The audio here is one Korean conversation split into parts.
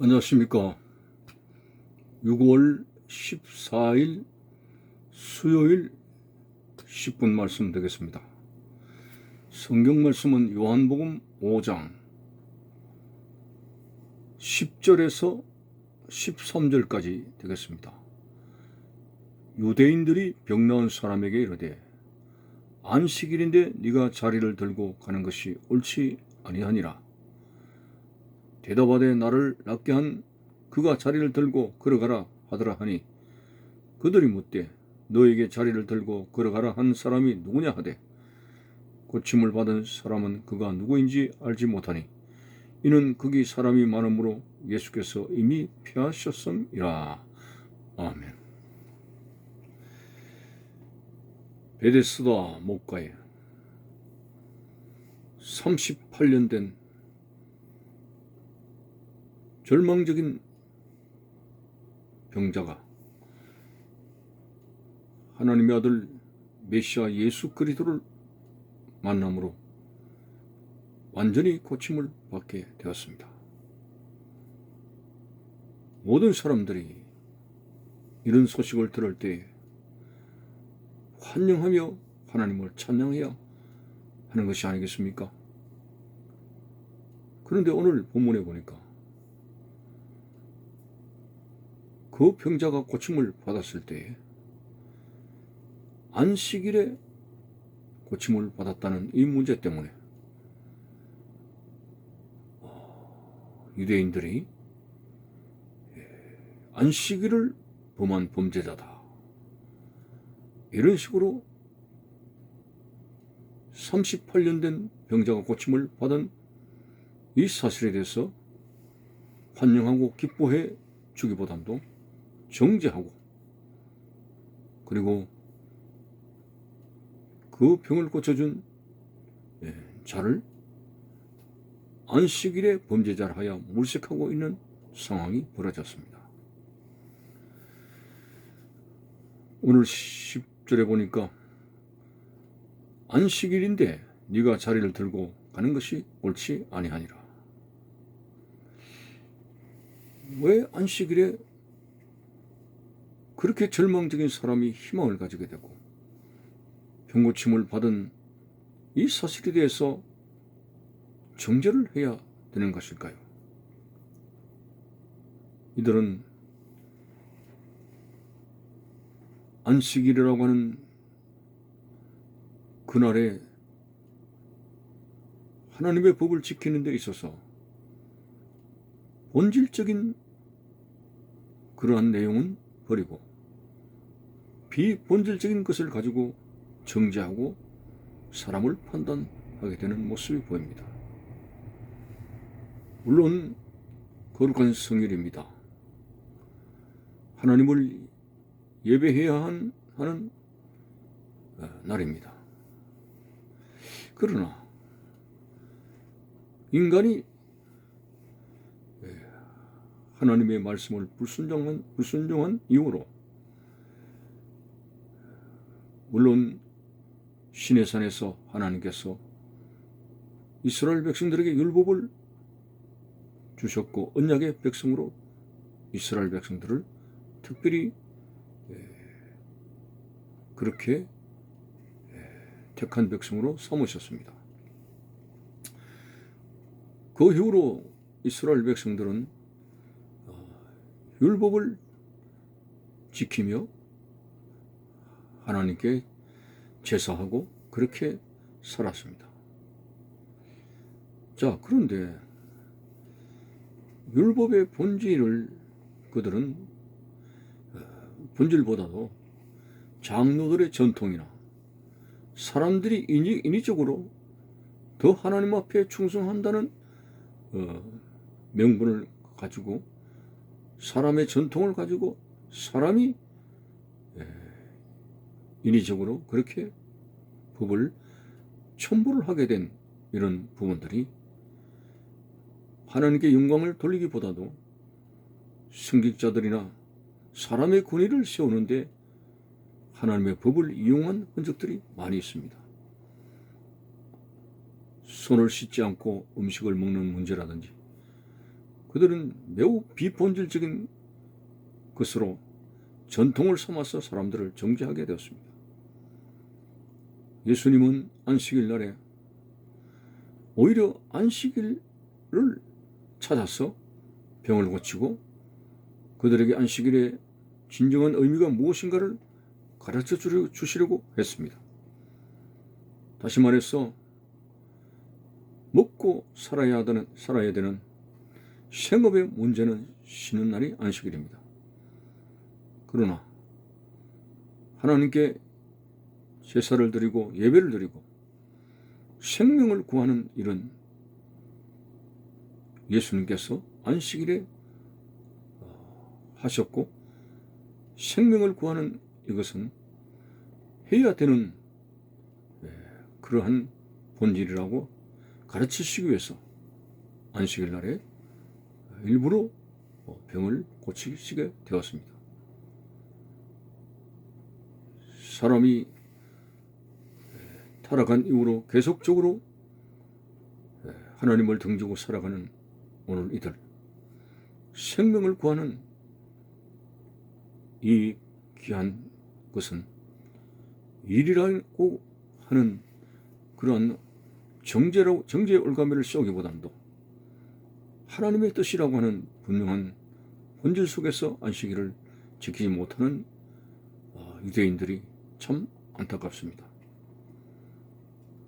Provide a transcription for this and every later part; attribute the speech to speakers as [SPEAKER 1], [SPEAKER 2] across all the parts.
[SPEAKER 1] 안녕하십니까. 6월 14일 수요일 10분 말씀 되겠습니다. 성경 말씀은 요한복음 5장 10절에서 13절까지 되겠습니다. 유대인들이 병 나은 사람에게 이르되 안식일인데 네가 자리를 들고 가는 것이 옳지 아니하니라. 대답하되 나를 낫게 한 그가 자리를 들고 걸어가라 하더라 하니 그들이 묻되 너에게 자리를 들고 걸어가라 한 사람이 누구냐 하되 고침을 받은 사람은 그가 누구인지 알지 못하니 이는 거기 사람이 많으므로 예수께서 이미 피하셨음이라. 아멘. 베데스다 목가에 38년 된 절망적인 병자가 하나님의 아들 메시아 예수 그리스도를 만남으로 완전히 고침을 받게 되었습니다. 모든 사람들이 이런 소식을 들을 때 환영하며 하나님을 찬양해야 하는 것이 아니겠습니까? 그런데 오늘 본문에 보니까 그 병자가 고침을 받았을 때 안식일에 고침을 받았다는 이 문제 때문에 유대인들이 안식일을 범한 범죄자다. 이런 식으로 38년 된 병자가 고침을 받은 이 사실에 대해서 환영하고 기뻐해 주기보다도 정죄하고 그리고 그 병을 고쳐준 예, 자를 안식일에 범죄자를 하여 물색하고 있는 상황이 벌어졌습니다. 오늘 10절에 보니까 안식일인데 네가 자리를 들고 가는 것이 옳지 아니하니라. 왜 안식일에 그렇게 절망적인 사람이 희망을 가지게 되고 병고침을 받은 이 사실에 대해서 정죄를 해야 되는 것일까요? 이들은 안식일이라고 하는 그날에 하나님의 법을 지키는 데 있어서 본질적인 그러한 내용은 버리고 비본질적인 것을 가지고 정죄하고 사람을 판단하게 되는 모습이 보입니다. 물론 거룩한 성일입니다. 하나님을 예배해야 하는 어, 날입니다. 그러나 인간이 예, 하나님의 말씀을 불순종한, 불순종한 이유로 물론 신의 산에서 하나님께서 이스라엘 백성들에게 율법을 주셨고 언약의 백성으로 이스라엘 백성들을 특별히 예, 그렇게 예, 택한 백성으로 삼으셨습니다. 그 이후로 이스라엘 백성들은 어, 율법을 지키며 하나님께 제사하고 그렇게 살았습니다. 자, 그런데 율법의 본질을 그들은 어, 본질보다도 장로들의 전통이나 사람들이 인위, 인위적으로 더 하나님 앞에 충성한다는 어, 명분을 가지고 사람의 전통을 가지고 사람이 인위적으로 그렇게 법을 첨부를 하게 된 이런 부분들이 하나님께 영광을 돌리기보다도 승객자들이나 사람의 권위를 세우는데 하나님의 법을 이용한 흔적들이 많이 있습니다. 손을 씻지 않고 음식을 먹는 문제라든지 그들은 매우 비본질적인 것으로 전통을 삼아서 사람들을 정죄하게 되었습니다. 예수님은 안식일 날에 오히려 안식일을 찾아서 병을 고치고 그들에게 안식일의 진정한 의미가 무엇인가를 가르쳐 주시려고 했습니다. 다시 말해서 먹고 살아야 되는 살아야 되는 생업의 문제는 쉬는 날이 안식일입니다. 그러나 하나님께 제사를 드리고 예배를 드리고 생명을 구하는 일은 예수님께서 안식일에 어, 하셨고 생명을 구하는 이것은 해야 되는 예, 그러한 본질이라고 가르치시기 위해서 안식일 날에 일부러 어, 병을 고치시게 되었습니다. 사람이 타락한 이후로 계속적으로 하나님을 등지고 살아가는 오늘 이들 생명을 구하는 이 귀한 것은 일이라고 하는 그러한 정제로 정제의 올가미를 쏘기보다도 하나님의 뜻이라고 하는 분명한 본질 속에서 안식일을 지키지 못하는 어, 유대인들이 참 안타깝습니다.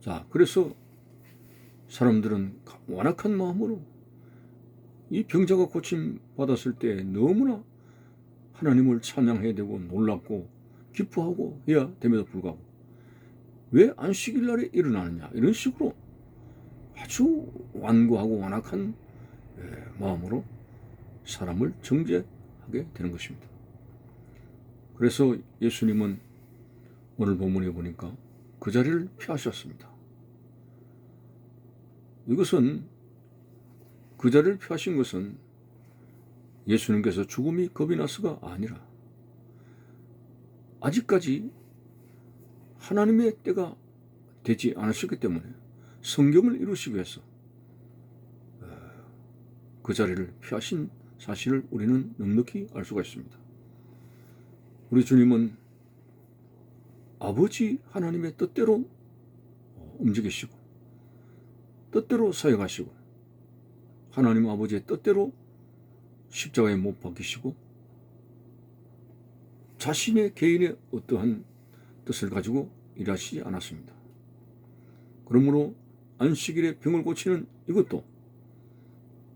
[SPEAKER 1] 자, 그래서 사람들은 완악한 마음으로 이 병자가 고침 받았을 때 너무나 하나님을 찬양해야 되고 놀랍고 기뻐하고 해야 됨에도 불구하고 왜 안식일 날에 일어나느냐 이런 식으로 아주 완고하고 완악한 예, 마음으로 사람을 정죄하게 되는 것입니다. 그래서 예수님은 오늘 본문에 보니까 그 자리를 피하셨습니다. 이것은 그 자리를 피하신 것은 예수님께서 죽음이 겁이 나서가 아니라 아직까지 하나님의 때가 되지 않으셨기 때문에 성경을 이루시기 위해서 어, 그 자리를 피하신 사실을 우리는 넉넉히 알 수가 있습니다. 우리 주님은 아버지 하나님의 뜻대로 움직이시고 뜻대로 사역하시고 하나님 아버지의 뜻대로 십자가에 못 박히시고 자신의 개인의 어떠한 뜻을 가지고 일하시지 않았습니다. 그러므로 안식일에 병을 고치는 이것도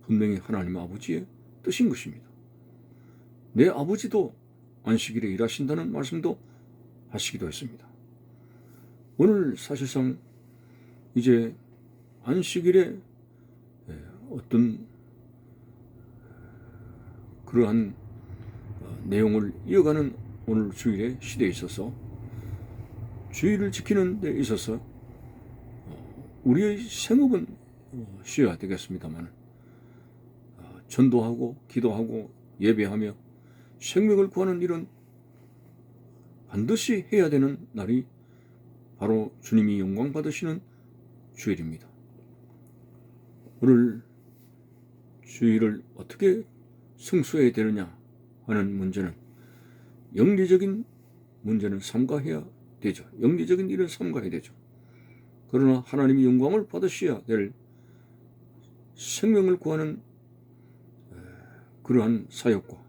[SPEAKER 1] 분명히 하나님 아버지의 뜻인 것입니다. 내 아버지도 안식일에 일하신다는 말씀도 하시기도 했습니다. 오늘 사실상 이제 안식일에 예, 어떤 그러한 어, 내용을 이어가는 오늘 주일의 시대에 있어서 주일을 지키는 데 있어서 어, 우리의 생업은 어, 쉬어야 되겠습니다만 전도하고 기도하고 예배하며 생명을 구하는 일은 반드시 해야 되는 날이 바로 주님이 영광 받으시는 주일입니다. 오늘 주일을 어떻게 성수해야 되느냐 하는 문제는 영리적인 문제는 삼가해야 되죠. 영리적인 일은 삼가해야 되죠. 그러나 하나님이 영광을 받으셔야 될 생명을 구하는 그러한 사역과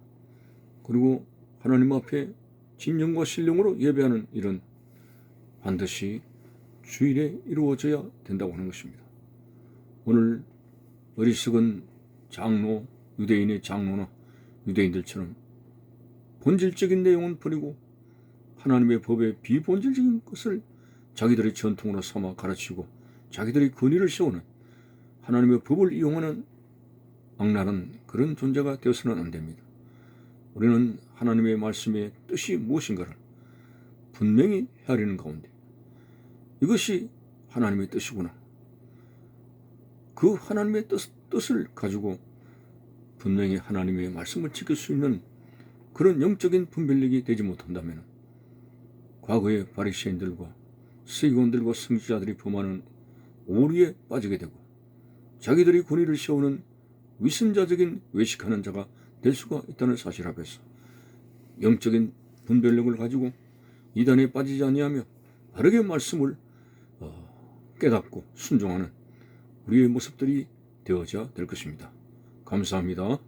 [SPEAKER 1] 그리고 하나님 앞에 진정과 신령으로 예배하는 일은 반드시 주일에 이루어져야 된다고 하는 것입니다. 오늘 어리석은 장로, 유대인의 장로나 유대인들처럼 본질적인 내용은 버리고 하나님의 법의 비본질적인 것을 자기들의 전통으로 삼아 가르치고 자기들의 권위를 세우는 하나님의 법을 이용하는 악랄한 그런 존재가 되어서는 안 됩니다. 우리는 하나님의 말씀의 뜻이 무엇인가를 분명히 헤아리는 가운데 이것이 하나님의 뜻이구나. 그 하나님의 뜻, 뜻을 가지고 분명히 하나님의 말씀을 지킬 수 있는 그런 영적인 분별력이 되지 못한다면 과거의 바리새인들과 서기관들과 성지자들이 범하는 오류에 빠지게 되고 자기들이 권위를 세우는 위선자적인 외식하는 자가 될 수가 있다는 사실 앞에서 영적인 분별력을 가지고 이단에 빠지지 아니하며 바르게 말씀을 어, 깨닫고 순종하는 우리의 모습들이 되어져야 될 것입니다. 감사합니다.